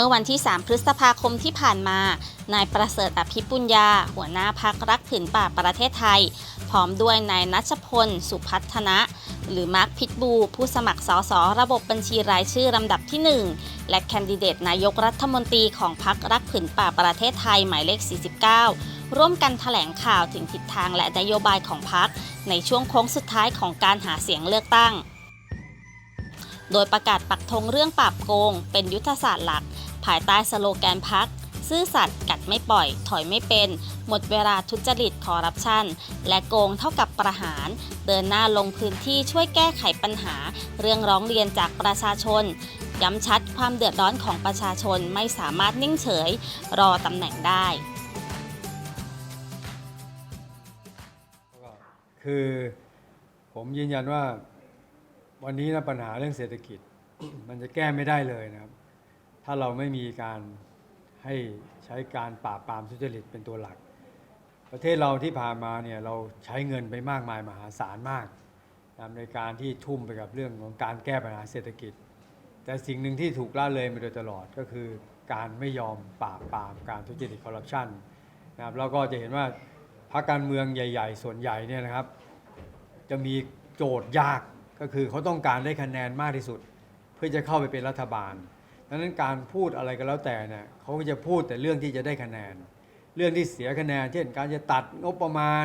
มื่อวันที่ 3 พฤษภาคมที่ผ่านมา นายประเสริฐอภิปุญญา หัวหน้าพักรักผืนป่าประเทศไทย พร้อมด้วยนายนัชพล สุพัฒนะ หรือมาร์คพิทบู ผู้สมัครสสระบบบัญชีรายชื่อลำดับที่ 1 และแคนดิเดตนายกรัฐมนตรีของพักรักผืนป่าประเทศไทยหมายเลข 49ร่วมกันแถลงข่าวถึงทิศทางและนโยบายของพักในช่วงโค้งสุดท้ายของการหาเสียงเลือกตั้ง โดยประกาศปักธงเรื่องปราบโกง เป็นยุทธศาสตร์หลัก ภายใต้สโลแกนพัก ซื่อสัตย์กัดไม่ปล่อย ถอยไม่เป็น หมดเวลาทุจริตคอร์รัปชัน และโกงเท่ากับประหาร เดินหน้าลงพื้นที่ช่วยแก้ไขปัญหา เรื่องร้องเรียนจากประชาชน ย้ำชัดความเดือดร้อนของประชาชนไม่สามารถนิ่งเฉย รอตำแหน่งได้ คือผมยืนยันว่า วันนี้นะปัญหาเรื่องเศรษฐกิจ มันจะแก้ไม่ได้เลยนะครับ ถ้าเราไม่มีการให้ใช้การปราบปรามทุจริตเป็นตัวหลัก ประเทศเราที่ผ่านมาเนี่ยเราใช้เงินไปมากมายมหาศาลมากนะในการที่ทุ่มไปกับเรื่องของการแก้ปัญหาเศรษฐกิจ แต่สิ่งหนึ่งที่ถูกละเลยมาโดยตลอดก็คือการไม่ยอมปราบปรามการทุจริตคอร์รัปชันนะครับแล้วก็จะเห็นว่าพรรคการเมืองใหญ่ ๆ ส่วนใหญ่เนี่ยนะครับ จะมีโจทย์ยาก ก็คือเขาต้องการได้คะแนนมากที่สุด เพื่อจะเข้าไปเป็นรัฐบาลดังนั้นการพูดอะไรก็แล้วแต่เนี่ยเขาก็จะพูดแต่เรื่องที่จะได้คะแนน เรื่องที่เสียคะแนน เช่น การจะตัดงบประมาณ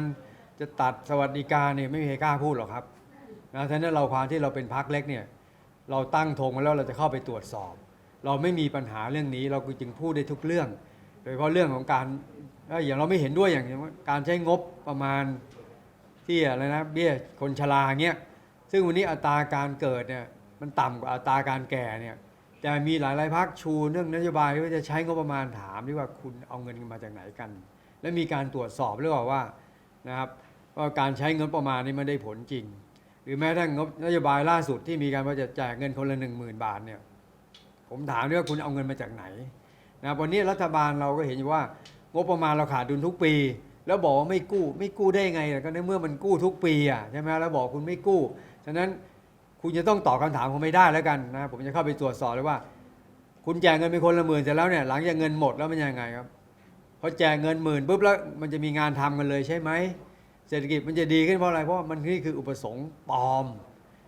จะตัดสวัสดิการเนี่ยไม่มีใครกล้าพูดหรอกครับนะฉะนั้นเราความที่เราเป็นพักเล็กเนี่ยเราตั้งธงมาแล้วเราจะเข้าไปตรวจสอบ เราไม่มีปัญหาเรื่องนี้เราจึงพูดได้ทุกเรื่อง โดยเฉพาะเรื่องของการอยอย่างเราไม่เห็นด้วยอย่างการใช้งบประมาณที่อะไรนะเบี้ยคนชราเงี้ย ซึ่งวันนี้อัตราการเกิดเนี่ยมันต่ำกว่าอัตราการแก่เนี่ยแต่มีหลายรายพักชูเรื่องนโยบายว่าจะใช้งบประมาณถามดีว่าคุณเอาเงินมาจากไหนกัน และมีการตรวจสอบหรือเปล่าว่านะครับว่าการใช้เงินประมาณนี้มันได้ผลจริง หรือแม้แต่งบนโยบายล่าสุดที่มีการว่าจะแจกเงินคนละหนึ่งหมื่นบาทเนี่ยผมถามด้วยว่าคุณเอาเงินมาจากไหนนะครับวันนี้รัฐบาลเราก็เห็นว่างบประมาณเราขาดดุลทุกปี แล้วบอกว่าไม่กู้ไม่กู้ได้ไงก็ในเมื่อมันกู้ทุกปีอะใช่ไหมแล้วบอกคุณไม่กู้ ฉะนั้นคุณจะต้องตอบคำถามผมไม่ได้แล้วกันนะผมจะเข้าไปตรวจสอบเลยว่า คุณแจกเงินเป็นคนละหมื่นเสร็จแล้วเนี่ยหลังจากเงินหมดแล้วมันยังไงครับพอแจกเงินหมื่นปุ๊บแล้วมันจะมีงานทำกันเลยใช่ไหมเศรษฐกิจมันจะดีขึ้นเพราะอะไรเพราะมันนี่คืออุปสงค์ปลอม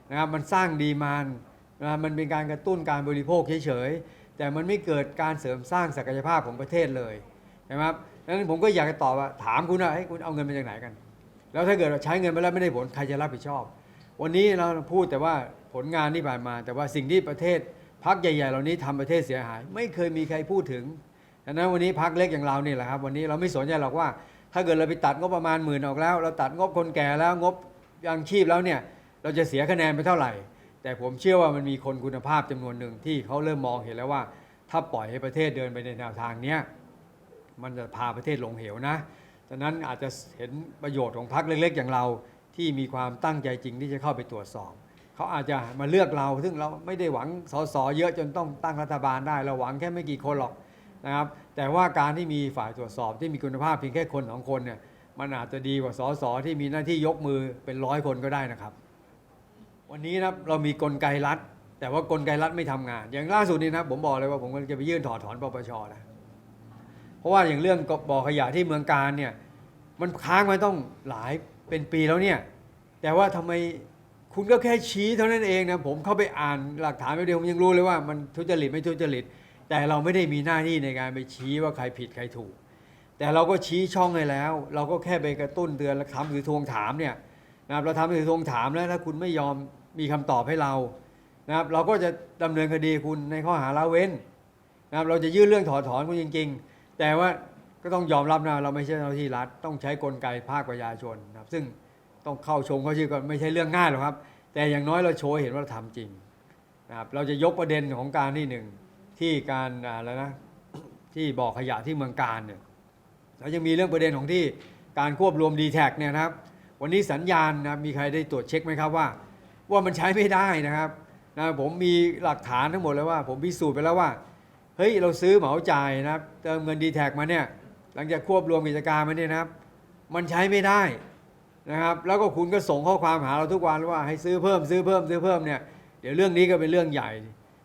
นะครับมันสร้างดีมานนะมันเป็นการกระตุ้นการบริโภคเฉยๆแต่มันไม่เกิดการเสริมสร้างศักยภาพของประเทศเลยใช่ไหมครับดังนั้นผมก็อยากจะตอบว่าถามคุณว่าเฮ้ยคุณเอาเงินมาจากไหนกัน แล้วถ้าเกิดเราใช้เงินไปแล้วไม่ได้ผลใครจะรับผิดชอบ วันนี้เราพูดแต่ว่าผลงานที่ผ่านมา แต่ว่าสิ่งที่ประเทศพักใหญ่ ๆ เหล่านี้ทำประเทศเสียหาย ไม่เคยมีใครพูดถึงดังนั้นวันนี้พักเล็กอย่างเรานี่แหละครับ วันนี้เราไม่สนใจหรอกว่า ถ้าเกิดเราไปตัดงบประมาณหมื่นออกแล้ว เราตัดงบคนแก่แล้วงบยังชีพแล้วเนี่ยเราจะเสียคะแนนไปเท่าไหร่ แต่ผมเชื่อว่ามันมีคนคุณภาพจำนวนหนึ่งที่เขาเริ่มมองเห็นแล้วว่า ถ้าปล่อยให้ประเทศเดินไปในแนวทางเนี้ยมันจะพาประเทศลงเหวนะดังนั้นอาจจะเห็นประโยชน์ของพรรคเล็ก ๆ อย่างเรา ที่มีความตั้งใจจริงที่จะเข้าไปตรวจสอบ เขาอาจจะมาเลือกเรา ซึ่งเราไม่ได้หวังสสเยอะจนต้องตั้งรัฐบาลได้ เราหวังแค่ไม่กี่คนหรอกนะครับแต่ว่าการที่มีฝ่ายตรวจสอบที่มีคุณภาพเพียงแค่คนสองคนเนี่ยมันอาจจะดีกว่าสสที่มีหน้าที่ยกมือเป็นร้อยคนก็ได้นะครับ วันนี้นะเรามีกลไกรัฐ แต่ว่ากลไกรัฐไม่ทำงาน อย่างล่าสุดนี้นะผมบอกเลยว่าผมกำลังจะไปยื่นถอดถอนปปชนะเพราะว่าอย่างเรื่องบ่อขยะที่เมืองการเนี่ยมันค้างมาต้องหลาย เป็นปีแล้วเนี่ย แต่ว่าทำไมคุณก็แค่ชี้เท่านั้นเองนะผมเข้าไปอ่านหลักฐานไปเดียวผมยังรู้เลยว่ามันทุจริตไม่ทุจริต แต่เราไม่ได้มีหน้าที่ในการไปชี้ว่าใครผิดใครถูก แต่เราก็ชี้ช่องให้แล้ว เราก็แค่ไปกระตุ้นเตือนและทำหรือทวงถามเนี่ยนะครับเราทำหรือทวงถามแล้วถ้าคุณไม่ยอมมีคำตอบให้เรานะครับเราก็จะดำเนินคดีคุณในข้อหาละเว้นนะครับเราจะยื่นเรื่องถอดถอนคุณจริง ๆ แต่ว่า ก็ต้องยอมรับนะเราไม่ใช่เจ้าหน้าที่รัฐต้องใช้กลไกภาคประชาชนนะครับ ซึ่งต้องเข้าชมเข้าชื่อก็ไม่ใช่เรื่องง่ายหรอกครับ แต่อย่างน้อยเราโชว์เห็นว่าเราทำจริงนะครับเราจะยกประเด็นของการที่หนึ่งที่การอะไรนะที่บ่อขยะที่เมืองการเนี่ยแล้วยังมีเรื่องประเด็นของที่การควบรวมดีแท็เนี่ยนะครับ วันนี้สัญญาณนะมีใครได้ตรวจเช็คไหมครับว่า ว่ามันใช้ไม่ได้นะครับนะผมมีหลักฐานทั้งหมดเลยว่า ผมพิสูจน์ไปแล้วว่าเฮ้ยเราซื้อเหมาจ่ายนะครับเติมเงินดีแท็มาเนี่ย หลังจากควบรวมกิจการมาเนี่ยนะครับ มันใช้ไม่ได้นะครับ แล้วก็คุณก็ส่งข้อความหาเราทุกวันว่าให้ซื้อเพิ่มซื้อเพิ่มซื้อเพิ่มเนี่ยเดี๋ยวเรื่องนี้ก็เป็นเรื่องใหญ่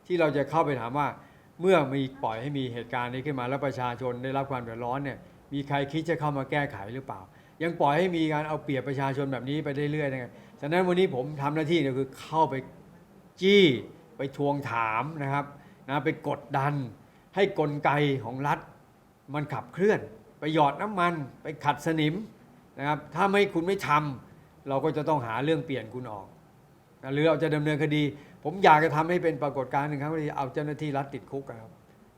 ที่เราจะเข้าไปถามว่า เมื่อมีปล่อยให้มีเหตุการณ์นี้ขึ้นมาแล้วประชาชนได้รับความเดือดร้อนเนี่ยมีใครคิดจะเข้ามาแก้ไขหรือเปล่า ยังปล่อยให้มีการเอาเปรียบประชาชนแบบนี้ไปเรื่อยๆนะฉะนั้นวันนี้ผมทำหน้าที่เนี่ยคือเข้าไปจี้ไปทวงถามนะครับนะไปกดดันให้กลไกของรัฐมันขับเคลื่อน ไปหยอดน้ำมันไปขัดสนิมนะครับถ้าไม่คุณไม่ทำเราก็จะต้องหาเรื่องเปลี่ยนคุณออกนะหรือเราจะดำเนินคดี ผมอยากจะทำให้เป็นปรากฏการณ์หนึ่งครั้งที่เอาเจ้าหน้าที่รัฐติดคุกครับ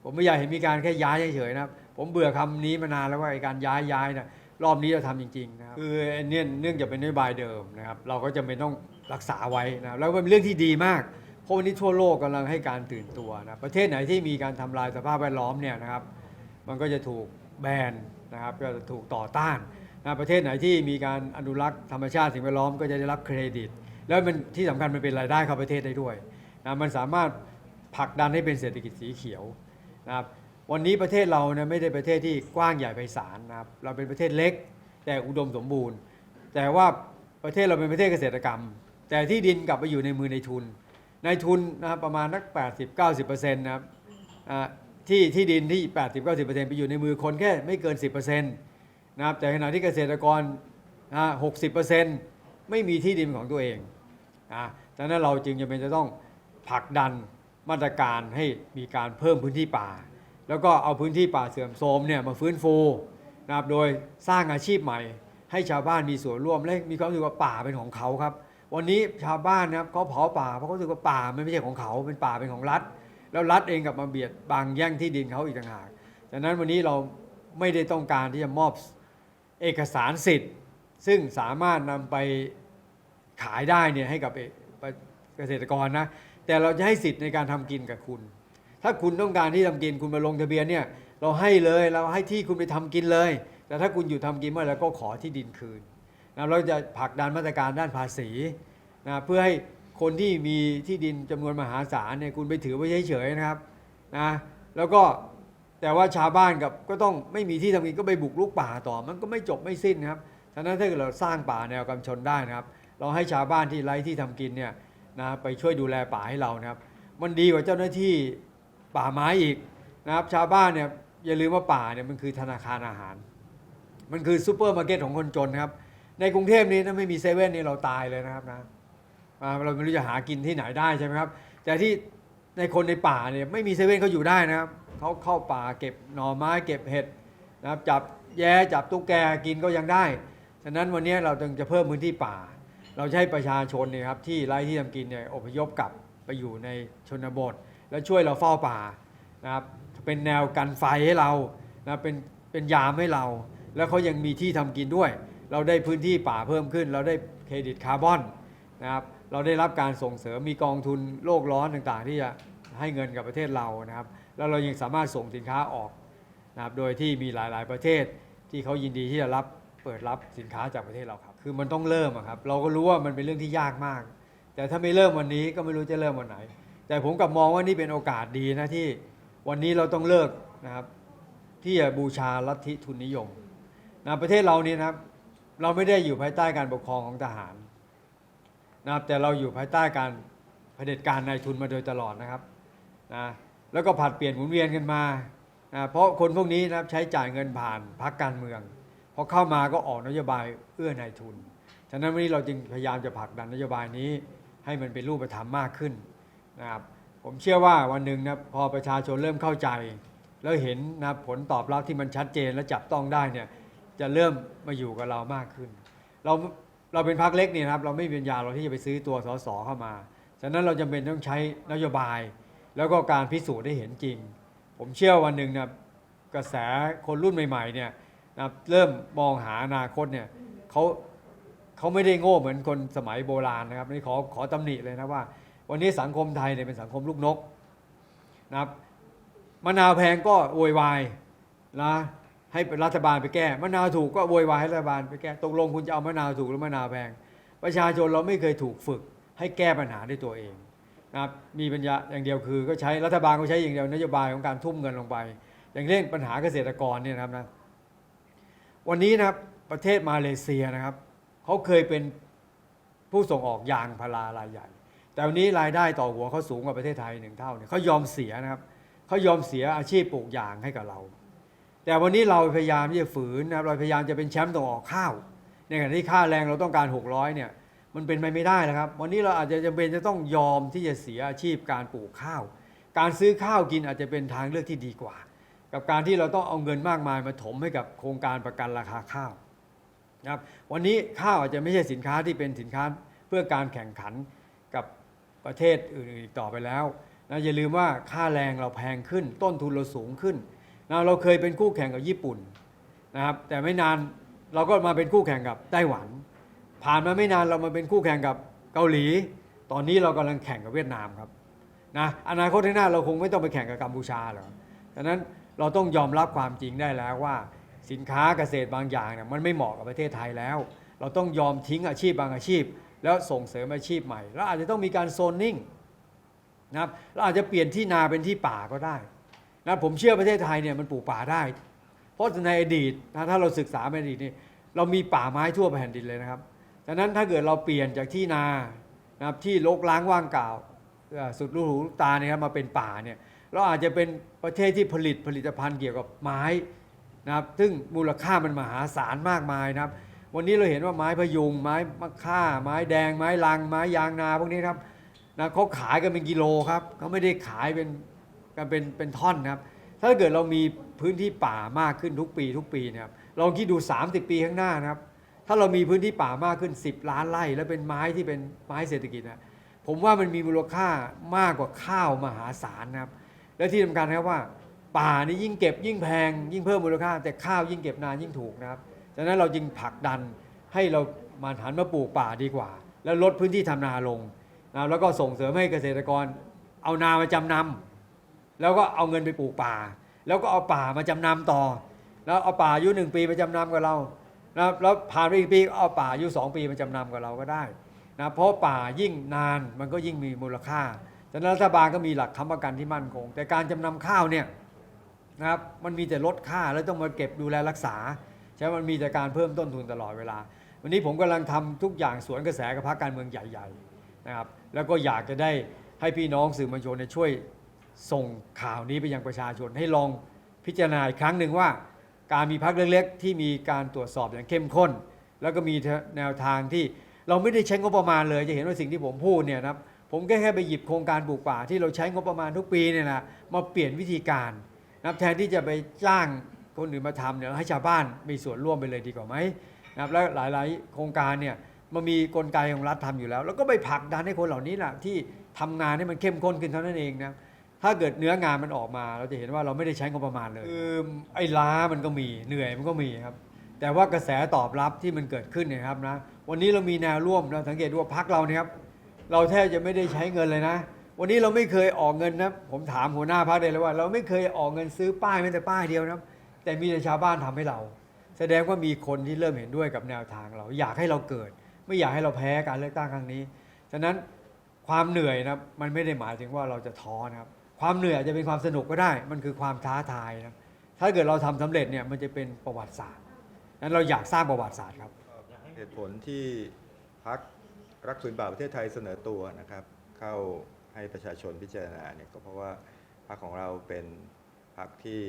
ผมไม่อยากเห็นมีการแค่ย้ายเฉยๆนะครับผมเบื่อคำนี้มานานแล้วว่าการย้ายย้ายนะรอบนี้เราทำจริงๆนะครับคือเนี่ยเนื่องจากเป็นนโยบายเดิมนะครับเราก็จะเป็นต้องรักษาไว้นะครับแล้วเป็นเรื่องที่ดีมากเพราะวันนี้ทั่วโลกกำลังให้การตื่นตัวนะประเทศไหนที่มีการทำลายสภาพแวดล้อมเนี่ยนะครับ มันก็จะถูกแบน นะครับก็จะถูกต่อต้านนะประเทศไหนที่มีการอนุรักษ์ธรรมชาติสิ่งแวดล้อมก็จะได้รับเครดิต แล้วมันที่สำคัญมันเป็นรายได้เข้าประเทศได้ด้วยนะมันสามารถผลักดันให้เป็นเศรษฐกิจสีเขียวนะครับวันนี้ประเทศเราเนี่ยไม่ได้ประเทศที่กว้างใหญ่ไพศาลนะครับเราเป็นประเทศเล็ก แต่อุดมสมบูรณ์ แต่ว่าประเทศเราเป็นประเทศเกษตรกรรม แต่ที่ดินกลับไปอยู่ในมือในทุน ในทุนนะครับประมาณนัก 80-90%นะครับ ที่ที่ดินที่ 80-90%ไปอยู่ในมือคนแค่ไม่เกิน 10%นะครับ แต่ขณะที่เกษตรกรนะ60%ไม่มีที่ดินของตัวเองนะดังนั้นเราจึงจำเป็นจะต้องผลักดันมาตรการให้มีการเพิ่มพื้นที่ป่า แล้วก็เอาพื้นที่ป่าเสื่อมโทรมเนี่ยมาฟื้นฟูนะครับโดยสร้างอาชีพใหม่ ให้ชาวบ้านมีส่วนร่วมและมีความรู้สึกว่าป่าเป็นของเขาครับ วันนี้ชาวบ้านนะครับเขาเผาป่าเพราะเขารู้สึกว่าป่ามันไม่ใช่ของเขาเป็นป่าเป็นของรัฐ แล้วรัฐเองกับมาเบียดบางแย่งที่ดินเขาอีกต่างหากดังนั้นวันนี้เราไม่ได้ต้องการที่จะมอบเอกสารสิทธิ์ ซึ่งสามารถนำไปขายได้เนี่ยให้กับเกษตรกรนะแต่เราจะให้สิทธิ์ในการทำกินกับคุณ ถ้าคุณต้องการที่ทำกินคุณมาลงทะเบียนเนี่ยเราให้เลยเราให้ที่คุณไปทำกินเลย แต่ถ้าคุณอยู่ทำกินเมื่อไหร่ก็ขอที่ดินคืนนะเราจะผลักดันมาตรการด้านภาษีนะเพื่อให้ คนที่มีที่ดินจำนวนมหาศาลเนี่ยคุณไปถือไว้เฉยๆนะครับนะแล้วก็แต่ว่าชาวบ้านกับก็ต้องไม่มีที่ทำกินก็ไปบุกรุกป่าต่อมันก็ไม่จบไม่สิ้นนะครับฉะนั้นถ้าเกิดเราสร้างป่าแนวกำชนได้นะครับ เราให้ชาวบ้านที่ไร้ที่ทำกินเนี่ยนะไปช่วยดูแลป่าให้เรานะครับ มันดีกว่าเจ้าหน้าที่ป่าไม้อีกนะครับ ชาวบ้านเนี่ยอย่าลืมว่าป่าเนี่ยมันคือธนาคารอาหาร มันคือซูเปอร์มาร์เก็ตของคนจนครับ ในกรุงเทพนี้ถ้าไม่มีเซเว่นนี่เราตายเลยนะครับนะ อ่าเราไม่รู้จะหากินที่ไหนได้ใช่ไหมครับ แต่ที่ในคนในป่าเนี่ยไม่มีเซเว่นเขาอยู่ได้นะครับเขาเข้าป่าเก็บหน่อไม้เก็บเห็ดนะครับจับแย้จับตุ๊กแกกินก็ยังได้ฉะนั้นวันนี้เราจึงจะเพิ่มพื้นที่ป่า เราให้ประชาชนเนี่ยครับที่ไร้ที่ทำกินเนี่ยอพยพกลับไปอยู่ในชนบท แล้วช่วยเราเฝ้าป่านะครับเป็นแนวกันไฟให้เรานะเป็นเป็นยามให้เรา แล้วเขายังมีที่ทำกินด้วย เราได้พื้นที่ป่าเพิ่มขึ้น เราได้เครดิตคาร์บอนนะครับ เราได้รับการส่งเสริมมีกองทุนโลกร้อนต่างๆ ที่จะให้เงินกับประเทศเรานะครับ แล้วเรายังสามารถส่งสินค้าออกนะครับโดยที่มีหลายๆประเทศที่เขายินดีที่จะรับเปิดรับสินค้าจากประเทศเราครับ คือมันต้องเริ่มอะครับ เราก็รู้ว่ามันเป็นเรื่องที่ยากมาก แต่ถ้าไม่เริ่มวันนี้ก็ไม่รู้จะเริ่มวันไหน แต่ผมกลับมองว่านี่เป็นโอกาสดีนะที่วันนี้เราต้องเลิกนะครับ ที่จะบูชาลัทธิทุนนิยมนะประเทศเรานี่นะครับ เราไม่ได้อยู่ภายใต้การปกครองของทหาร นะครับแต่เราอยู่ภายใต้การเผด็จการนายทุนมาโดยตลอดนะครับนะแล้วก็ผัดเปลี่ยนหมุนเวียนกันมานะเพราะคนพวกนี้นะครับใช้จ่ายเงินผ่านพรรคการเมืองพอเข้ามาก็ออกนโยบายเอื้อนายทุน ฉะนั้นวันนี้เราจึงพยายามจะผลักดันนโยบายนี้ ให้มันเป็นรูปธรรมมากขึ้นนะครับผมเชื่อว่าวันหนึ่งนะพอประชาชนเริ่มเข้าใจ แล้วเห็นนะผลตอบรับที่มันชัดเจนและจับต้องได้เนี่ยจะเริ่มมาอยู่กับเรามากขึ้น เรา เราเป็นพรรคเล็กเนี่ยนะครับเราไม่มีปัญญาเราที่จะไปซื้อตัวสสเข้ามา ฉะนั้นเราจำเป็นต้องใช้นโยบาย แล้วก็การพิสูจน์ได้เห็นจริง ผมเชื่อวันหนึ่งนะกระแสคนรุ่นใหม่ๆเนี่ยนะเริ่มมองหาอนาคตเนี่ยเขาเขาไม่ได้โง่เหมือนคนสมัยโบราณนะครับนี่ขอขอตำหนิเลยนะว่า วันนี้สังคมไทยเนี่ยเป็นสังคมลูกนกนะครับมะนาวแพงก็โวยวายนะ ให้รัฐบาลไปแก้มะนาวถูกก็โวยวายให้รัฐบาลไปแก้ตกลงคุณจะเอามะนาวถูกหรือมะนาวแพง ประชาชนเราไม่เคยถูกฝึกให้แก้ปัญหาด้วยตัวเองนะครับมีปัญญาอย่างเดียวคือ ก็ใช้รัฐบาลก็ใช้อย่างเดียวนโยบายของการทุ่มเงินลงไป อย่างเช่นปัญหาเกษตรกรเนี่ยนะครับนะวันนี้นะครับประเทศมาเลเซียนะครับเขาเคยเป็นผู้ส่งออกยางพารารายใหญ่ แต่วันนี้รายได้ต่อหัวเขาสูงกว่าประเทศไทยหนึ่งเท่าเนี่ยเขายอมเสียนะครับเขายอมเสียอาชีพปลูกยางให้กับเรา แต่วันนี้เราพยายามที่จะฝืนนะครับเราพยายามจะเป็นแชมป์ต่งออกข้าว ในขณะที่ค่าแรงเราต้องการ 600เนี่ยมันเป็นไปไม่ได้แล้วครับ วันนี้เราอาจจะจำเป็นจะต้องยอมที่จะเสียอาชีพการปลูกข้าว การซื้อข้าวกินอาจจะเป็นทางเลือกที่ดีกว่า กับการที่เราต้องเอาเงินมากมายมาถมให้กับโครงการประกันราคาข้าวนะครับวันนี้ข้าวอาจจะไม่ใช่สินค้าที่เป็นสินค้าเพื่อการแข่งขันกับประเทศอื่นๆอีกต่อไปแล้วนะอย่าลืมว่าค่าแรงเราแพงขึ้น ต้นทุนเราสูงขึ้น นะเราเคยเป็นคู่แข่งกับญี่ปุ่นนะครับแต่ไม่นานเราก็มาเป็นคู่แข่งกับไต้หวัน ผ่านมาไม่นานเรามาเป็นคู่แข่งกับเกาหลี ตอนนี้เรากำลังแข่งกับเวียดนามครับนะอนาคตข้างหน้าเราคงไม่ต้องไปแข่งกับกัมพูชาหรอกดังนั้นเราต้องยอมรับความจริงได้แล้วว่า สินค้าเกษตรบางอย่างเนี่ยมันไม่เหมาะกับประเทศไทยแล้ว เราต้องยอมทิ้งอาชีพบางอาชีพ แล้วส่งเสริมอาชีพใหม่ แล้วอาจจะต้องมีการโซนนิ่งนะครับเราอาจจะเปลี่ยนที่นาเป็นที่ป่าก็ได้ นะผมเชื่อประเทศไทยเนี่ยมันปลูกป่าได้ เพราะในอดีตนะถ้าเราศึกษาในอดีตนี่เรามีป่าไม้ทั่วแผ่นดินเลยนะครับดังนั้นถ้าเกิดเราเปลี่ยนจากที่นานะครับที่รกร้างว่างเปล่าสุดลูกหูลูกตาเนี่ยครับมาเป็นป่าเนี่ยเราอาจจะเป็นประเทศที่ผลิตผลิตภัณฑ์เกี่ยวกับไม้นะครับซึ่งมูลค่ามันมหาศาลมากมายนะครับ วันนี้เราเห็นว่าไม้พยุงไม้มะค่า ไม้แดง ไม้ลัง ไม้ยางนาพวกนี้ครับนะเขาขายกันเป็นกิโลครับเขาไม่ได้ขายเป็น กันเป็นเป็นท่อนนะครับ ถ้าเกิดเรามีพื้นที่ป่ามากขึ้นทุกปีทุกปีเนะครับลองคิดดู 30 ปีข้างหน้านะครับ ถ้าเรามีพื้นที่ป่ามากขึ้น 10 ล้านไร่ แล้วเป็นไม้ที่เป็นไม้เศรษฐกิจนะผมว่ามันมีมูลค่ามากกว่าข้าวมหาศาลนะครับ และที่สำคัญนะครับว่า ป่านี่ยิ่งเก็บยิ่งแพง ยิ่งเพิ่มมูลค่า แต่ข้าวยิ่งเก็บนานยิ่งถูกนะครับฉะนั้นเราจึงผลักดันให้เรามาหันมาปลูกป่าดีกว่า แล้วลดพื้นที่ทำนาลงนะแล้วก็ส่งเสริมให้เกษตรกรเอานามาจำนำ แล้วก็เอาเงินไปปลูกป่า แล้วก็เอาป่ามาจำนำต่อ แล้วเอาป่าอายุหนึ่งปีมาจำนำกับเรานะครับแล้วผ่านไปอีกปีก็เอาป่าอายุสองปีมาจำนำกับเราก็ได้นะเพราะป่ายิ่งนานมันก็ยิ่งมีมูลค่าฉะนั้นรัฐบาลก็มีหลักค้ำประกันที่มั่นคง แต่การจำนำข้าวเนี่ยนะครับมันมีแต่ลดค่าแล้วต้องมาเก็บดูแลรักษาใช่ไหมมันมีแต่การเพิ่มต้นทุนตลอดเวลา วันนี้ผมกำลังทำทุกอย่างสวนกระแสกับพรรคการเมืองใหญ่ๆนะครับแล้วก็อยากจะได้ให้พี่น้องสื่อมวลชนช่วย ส่งข่าวนี้ไปยังประชาชนให้ลองพิจารณาอีกครั้งหนึ่งว่า การมีพักเล็กๆ ที่มีการตรวจสอบอย่างเข้มข้น แล้วก็มีแนวทางที่เราไม่ได้ใช้งบประมาณเลยจะเห็นว่าสิ่งที่ผมพูดเนี่ยนะผมแค่แค่ไปหยิบโครงการปลูกป่าที่เราใช้งบประมาณทุกปีเนี่ยนะมาเปลี่ยนวิธีการนะครับแทนที่จะไปจ้างคนอื่นมาทำเนี่ยให้ชาวบ้านมีส่วนร่วมไปเลยดีกว่าไหมนะครับแล้วหลายๆ โครงการเนี่ยมันมีกลไกของรัฐทำอยู่แล้ว แล้วก็ไปผลักดันให้คนเหล่านี้แหละที่ทำงานให้มันเข้มข้นขึ้นเท่านั้นเองนะ ถ้าเกิดเนื้องานมันออกมา เราจะเห็นว่าเราไม่ได้ใช้งบประมาณเลยคือไอ้ล้ามันก็มีเหนื่อยมันก็มีครับ แต่ว่ากระแสตอบรับที่มันเกิดขึ้นเนี่ยครับนะวันนี้เรามีแนวร่วมเราสังเกตดูว่าพักเราเนี่ยครับเราแทบจะไม่ได้ใช้เงินเลยนะ วันนี้เราไม่เคยออกเงินนะผมถามหัวหน้าพักเลยว่า เราไม่เคยออกเงินซื้อป้ายแม้แต่ป้ายเดียวนะครับแต่มีแต่ชาวบ้านทำให้เรา แสดงว่ามีคนที่เริ่มเห็นด้วยกับแนวทางเราอยากให้เราเกิด ไม่อยากให้เราแพ้การเลือกตั้งครั้งนี้ฉะนั้นความเหนื่อยนะมันไม่ได้หมายถึงว่าเราจะท้อนะครับ ความเหนื่อยอาจจะเป็นความสนุกก็ได้ มันคือความท้าทายนะถ้าเกิดเราทำสำเร็จเนี่ยมันจะเป็นประวัติศาสตร์นั้นเราอยากสร้างประวัติศาสตร์ครับเหตุผลที่พักรักผืนป่าประเทศไทยเสนอตัวนะครับ เข้าให้ประชาชนพิจารณาเนี่ยก็เพราะว่าพักของเราเป็นพักที่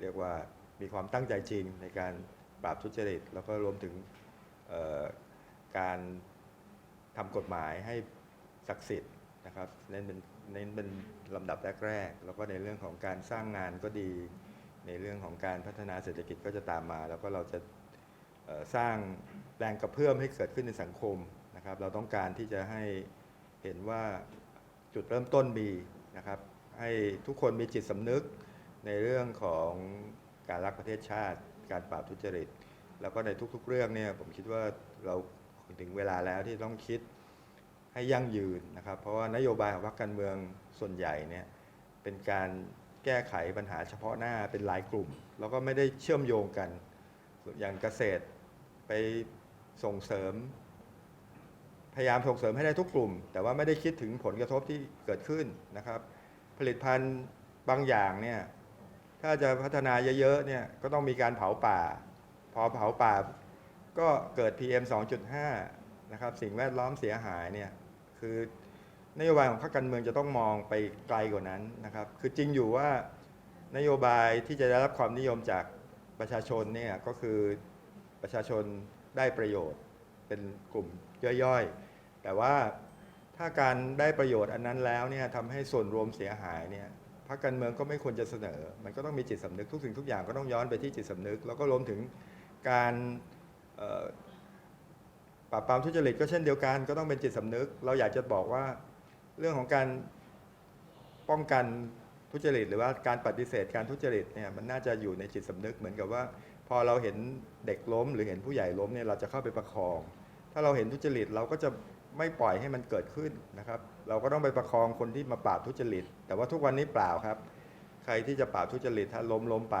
เรียกว่ามีความตั้งใจจริงในการปราบทุจริต แล้วก็รวมถึงการทำกฎหมายให้ศักดิ์สิทธิ์นะครับเน้นเป็น เน้นเป็นลำดับแรกๆแล้วก็ในเรื่องของการสร้างงานก็ดี ในเรื่องของการพัฒนาเศรษฐกิจก็จะตามมา แล้วก็เราจะสร้างแรงกระเพื่อมให้เกิดขึ้นในสังคมนะครับ เราต้องการที่จะให้เห็นว่าจุดเริ่มต้นมีนะครับ ให้ทุกคนมีจิตสำนึกในเรื่องของการรักประเทศชาติ การปราบทุจริต แล้วก็ในทุกๆเรื่องเนี่ยผมคิดว่าเราถึงเวลาแล้วที่ต้องคิด ให้ยั่งยืนนะครับ เพราะว่านโยบายของพรรคการเมืองส่วนใหญ่เนี่ยเป็นการแก้ไขปัญหาเฉพาะหน้าเป็นรายกลุ่ม แล้วก็ไม่ได้เชื่อมโยงกัน อย่างเกษตรไปส่งเสริม พยายามส่งเสริมให้ได้ทุกกลุ่ม แต่ว่าไม่ได้คิดถึงผลกระทบที่เกิดขึ้นนะครับ ผลิตภัณฑ์บางอย่างเนี่ยถ้าจะพัฒนาเยอะๆเนี่ยก็ต้องมีการเผาป่า พอเผาป่าก็เกิด PM 2.5นะครับสิ่งแวดล้อมเสียหายเนี่ย คือนโยบายของพรรคการเมืองจะต้องมองไปไกลกว่านั้นนะครับ คือจริงอยู่ว่านโยบายที่จะได้รับความนิยมจากประชาชนเนี่ยก็คือประชาชนได้ประโยชน์เป็นกลุ่มย่อยๆ แต่ว่าถ้าการได้ประโยชน์อันนั้นแล้วเนี่ยทำให้ส่วนรวมเสียหายเนี่ยพรรคการเมืองก็ไม่ควรจะเสนอ มันก็ต้องมีจิตสำนึกทุกสิ่งทุกอย่างก็ต้องย้อนไปที่จิตสำนึก แล้วก็รวมถึงการ ปราบปรามทุจริตก็เช่นเดียวกัน ก็ต้องเป็นจิตสำนึก เราอยากจะบอกว่าเรื่องของการป้องกันทุจริต หรือว่าการปฏิเสธการทุจริตเนี่ยมันน่าจะอยู่ในจิตสำนึกเหมือนกับว่า พอเราเห็นเด็กล้ม หรือเห็นผู้ใหญ่ล้มเนี่ยเราจะเข้าไปประคอง ถ้าเราเห็นทุจริตเราก็จะไม่ปล่อยให้มันเกิดขึ้นนะครับ เราก็ต้องไปประคองคนที่มาปราบทุจริต แต่ว่าทุกวันนี้เปล่าครับ ใครที่จะปราบทุจริตถ้าล้มล้มไป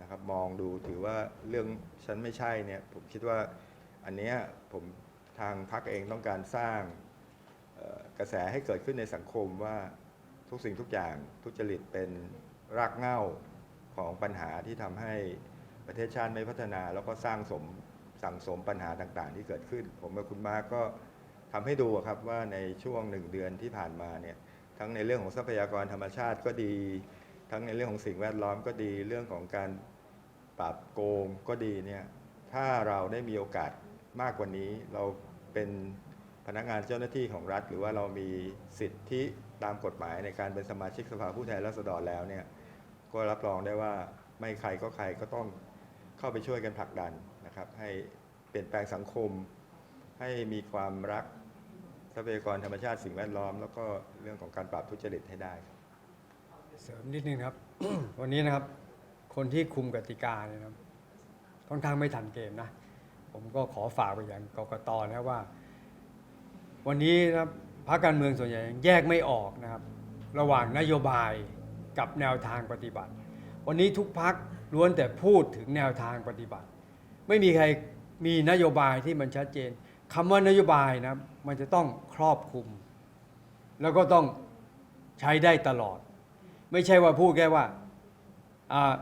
นะครับ มองดูถือว่าเรื่องฉันไม่ใช่เนี่ยผมคิดว่าอันเนี้ย ผมทางพรรคเองต้องการสร้างกระแสให้เกิดขึ้นในสังคมว่าทุกสิ่งทุกอย่างทุจริตเป็นรากเหง้าของปัญหาที่ทำให้ประเทศชาติไม่พัฒนา แล้วก็สร้างสมสั่งสมปัญหาต่างๆ ที่เกิดขึ้น ผมกับคุณมาก็ทำให้ดูครับว่าในช่วงหนึ่งเดือนที่ผ่านมาเนี่ยทั้งในเรื่องของทรัพยากรธรรมชาติก็ดี ทั้งในเรื่องของสิ่งแวดล้อมก็ดีเรื่องของการปราบโกงก็ดีเนี่ยถ้าเราได้มีโอกาส มากกว่านี้เราเป็นพนักงานเจ้าหน้าที่ของรัฐ หรือว่าเรามีสิทธิตามกฎหมายในการเป็นสมาชิกสภาผู้แทนราษฎรแล้วเนี่ยก็รับรองได้ว่าไม่ใครก็ใครก็ต้องเข้าไปช่วยกันผลักดันนะครับให้เปลี่ยนแปลงสังคม ให้มีความรักทรัพยากรธรรมชาติสิ่งแวดล้อม แล้วก็เรื่องของการปราบทุจริตให้ได้ เสริมนิดนึงครับ วันนี้นะครับ คนที่คุมกติกาเนี่ยนะครับค่อนข้างไม่ทันเกมนะ ผมก็ขอฝากไปย่างกกตนะว่า วันนี้นะครับพรรคการเมืองส่วนใหญ่แยกไม่ออกนะครับ ระหว่างนโยบายกับแนวทางปฏิบัติ วันนี้ทุกพักล้วนแต่พูดถึงแนวทางปฏิบัติ ไม่มีใครมีนโยบายที่มันชัดเจนคำว่านโยบายนะมันจะต้องครอบคลุม แล้วก็ต้องใช้ได้ตลอด ไม่ใช่ว่าพูดแค่ว่าอ่า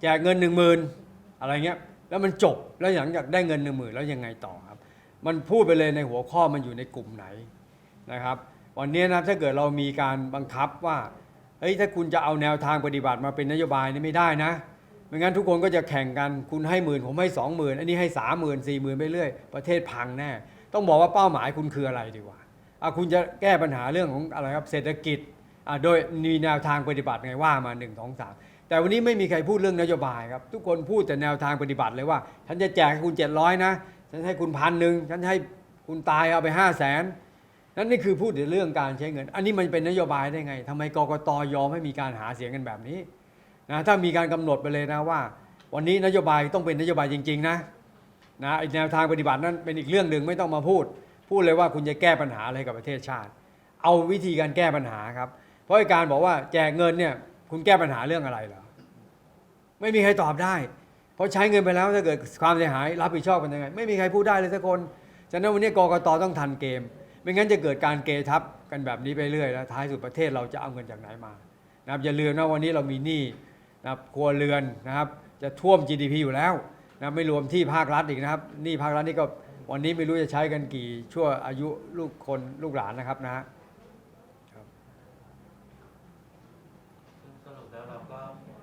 แจกเงินหนึ่งหมื่นอะไรเงี้ย แล้วมันจบแล้วหลังจากได้เงินหนึ่งหมื่นแล้วยังไงต่อครับ มันพูดไปเลยในหัวข้อมันอยู่ในกลุ่มไหนนะครับ วันนี้นะถ้าเกิดเรามีการบังคับว่าเฮ้ยถ้าคุณจะเอาแนวทางปฏิบัติมาเป็นนโยบายนี่ไม่ได้นะไม่งั้นทุกคนก็จะแข่งกันคุณให้หมื่นผมให้สองหมื่นอันนี้ให้สามหมื่นสี่หมื่นไปเรื่อยประเทศพังแน่ต้องบอกว่าเป้าหมายคุณคืออะไรดีกว่าอะคุณจะแก้ปัญหาเรื่องของอะไรครับเศรษฐกิจอะโดยมีแนวทางปฏิบัติไงว่ามา1นสองสาม แต่วันนี้ไม่มีใครพูดเรื่องนโยบายครับ ทุกคนพูดแต่แนวทางปฏิบัติเลยว่า ฉันจะแจกให้คุณ700นะ ฉันให้คุณพันหนึ่งฉันให้คุณตายเอาไป 5 0 0แสนนั่นนี่คือพูดถึงเรื่องการใช้เงิน อันนี้มันเป็นนโยบายได้ไงทำไมกกตยอมให้มีการหาเสียงกันแบบนี้นะถ้ามีการกำหนดไปเลยนะว่า วันนี้นโยบายต้องเป็นนโยบายจริง ๆ นะนะไอแนวทางปฏิบัตินั้นเป็นอีกเรื่องหนึ่งไม่ต้องมาพูด พูดเลยว่าคุณจะแก้ปัญหาอะไรกับประเทศชาติ เอาวิธีการแก้ปัญหาครับ เพราะการบอกว่าแจกเงินเนี่ย คุณแก้ปัญหาเรื่องอะไรเหรอไม่มีใครตอบได้ เพราะใช้เงินไปแล้วถ้าเกิดความเสียหายรับผิดชอบกันยังไง ไม่มีใครพูดได้เลยสักคนฉะนั้นวันนี้กกตต้องทันเกม ไม่งั้นจะเกิดการเกทับกันแบบนี้ไปเรื่อยแล้วท้ายสุดประเทศเราจะเอาเงินจากไหนมานะครับอย่าลืมนะวันนี้เรามีหนี้นะครับครัวเรือนนะครับ จะท่วม GDP อยู่แล้วนะไม่รวมที่ภาครัฐอีกนะครับหนี้ภาครัฐนี่ก็วันนี้ไม่รู้จะใช้กันกี่ชั่วอายุลูกคนลูกหลานนะครับนะฮะ ซึ่งสรุปแล้วเราก็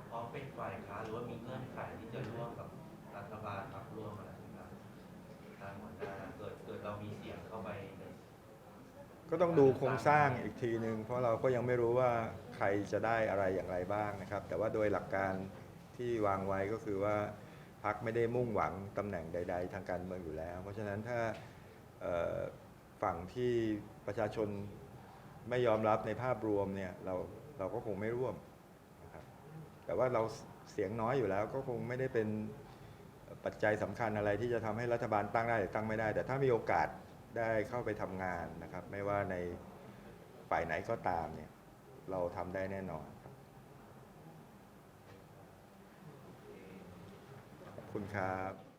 พร้อมเป็นฝ่ายค้านหรือว่ามีเงื่อนไขที่จะร่วมกับรัฐบาลครับร่วมอะไรต่างๆทางหัวหน้าเกิดเกิดเรามีเสียงเข้าไปใน ก็ต้องดูโครงสร้างอีกทีหนึ่งเพราะเราก็ยังไม่รู้ว่าใครจะได้อะไรอย่างไรบ้างนะครับ แต่ว่าโดยหลักการที่วางไว้ก็คือว่าพักไม่ได้มุ่งหวังตำแหน่งใด ๆ ทางการเมืองอยู่แล้ว เพราะฉะนั้นถ้าฝั่งที่ประชาชนไม่ยอมรับในภาพรวมเนี่ยเราเราก็คงไม่ร่วมนะครับแต่ว่าเราเสียงน้อยอยู่แล้วก็คงไม่ได้เป็นปัจจัยสำคัญอะไรที่จะทำให้รัฐบาลตั้งได้หรือตั้งไม่ได้ แต่ถ้ามีโอกาส ได้เข้าไปทำงานนะครับ ไม่ว่าในฝ่ายไหนก็ตามเนี่ย เราทำได้แน่นอนครับขอบคุณครับ